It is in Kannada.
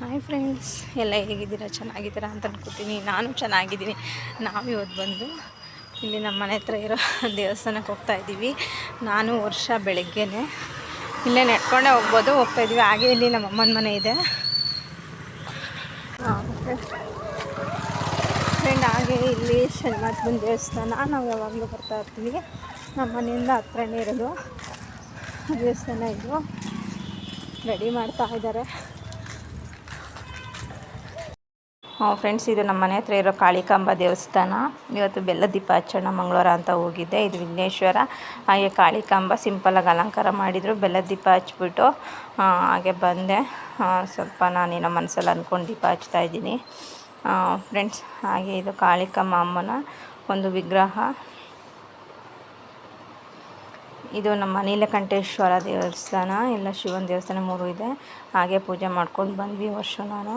ಹಾಯ್ ಫ್ರೆಂಡ್ಸ್ ಎಲ್ಲ ಹೇಗಿದ್ದೀರಾ? ಚೆನ್ನಾಗಿದ್ದೀರಾ ಅಂತ ಅನ್ಕೋತೀನಿ. ನಾನು ಚೆನ್ನಾಗಿದ್ದೀನಿ. ನಾವು ಇವತ್ತು ಬಂದು ಇಲ್ಲಿ ನಮ್ಮ ಮನೆ ಹತ್ರ ಇರೋ ದೇವಸ್ಥಾನಕ್ಕೆ ಹೋಗ್ತಾ ಇದ್ದೀವಿ. ನಾನು ವರ್ಷ ಬೆಳಗ್ಗೆನೆ ಇಲ್ಲೇ ನೆಟ್ಕೊಂಡೇ ಹೋಗ್ಬೋದು, ಹೋಗ್ತಾ ಇದ್ದೀವಿ. ಹಾಗೆ ಇಲ್ಲಿ ನಮ್ಮ ಅಮ್ಮನ ಮನೆ ಇದೆ. ಫ್ರೆಂಡ್ ಹಾಗೆ ಇಲ್ಲಿ ಶನಿಮಾತ್ಮನ ದೇವಸ್ಥಾನ. ನಾವು ಯಾವಾಗಲೂ ಬರ್ತಾ ಇರ್ತೀವಿ. ನಮ್ಮ ಮನೆಯಿಂದ ಹತ್ರನೇ ಇರೋದು ದೇವಸ್ಥಾನ ಇದು. ರೆಡಿ ಮಾಡ್ತಾ ಇದ್ದಾರೆ. ಫ್ರೆಂಡ್ಸ್, ಇದು ನಮ್ಮ ಮನೆ ಹತ್ರ ಇರೋ ಕಾಳಿಕಾಂಬ ದೇವಸ್ಥಾನ. ಇವತ್ತು ಬೆಲ್ಲ ದೀಪಾಚರಣೆ ಮಂಗಳವಾರ ಅಂತ ಹೋಗಿದ್ದೆ ಇದು ವಿಘ್ನೇಶ್ವರ, ಹಾಗೆ ಕಾಳಿಕಾಂಬ ಸಿಂಪಲಾಗಿ ಅಲಂಕಾರ ಮಾಡಿದರು, ಬೆಲ್ಲ ದೀಪ ಹಚ್ಬಿಟ್ಟು ಹಾಗೆ ಬಂದೆ. ಸ್ವಲ್ಪ ನಾನೇನೋ ಮನಸ್ಸಲ್ಲಿ ಅಂದ್ಕೊಂಡು ದೀಪ ಹಚ್ತಾ ಇದ್ದೀನಿ. ಫ್ರೆಂಡ್ಸ್, ಹಾಗೆ ಇದು ಕಾಳಿಕಾಂಬ ಅಮ್ಮನ ಒಂದು ವಿಗ್ರಹ. ಇದು ನಮ್ಮ ನೀಲಕಂಠೇಶ್ವರ ದೇವಸ್ಥಾನ. ಇಲ್ಲ ಶಿವನ ದೇವಸ್ಥಾನ ಮೂರು ಇದೆ. ಹಾಗೆ ಪೂಜೆ ಮಾಡ್ಕೊಂಡು ಬಂದ್ವಿ ವರ್ಷ ನಾನು.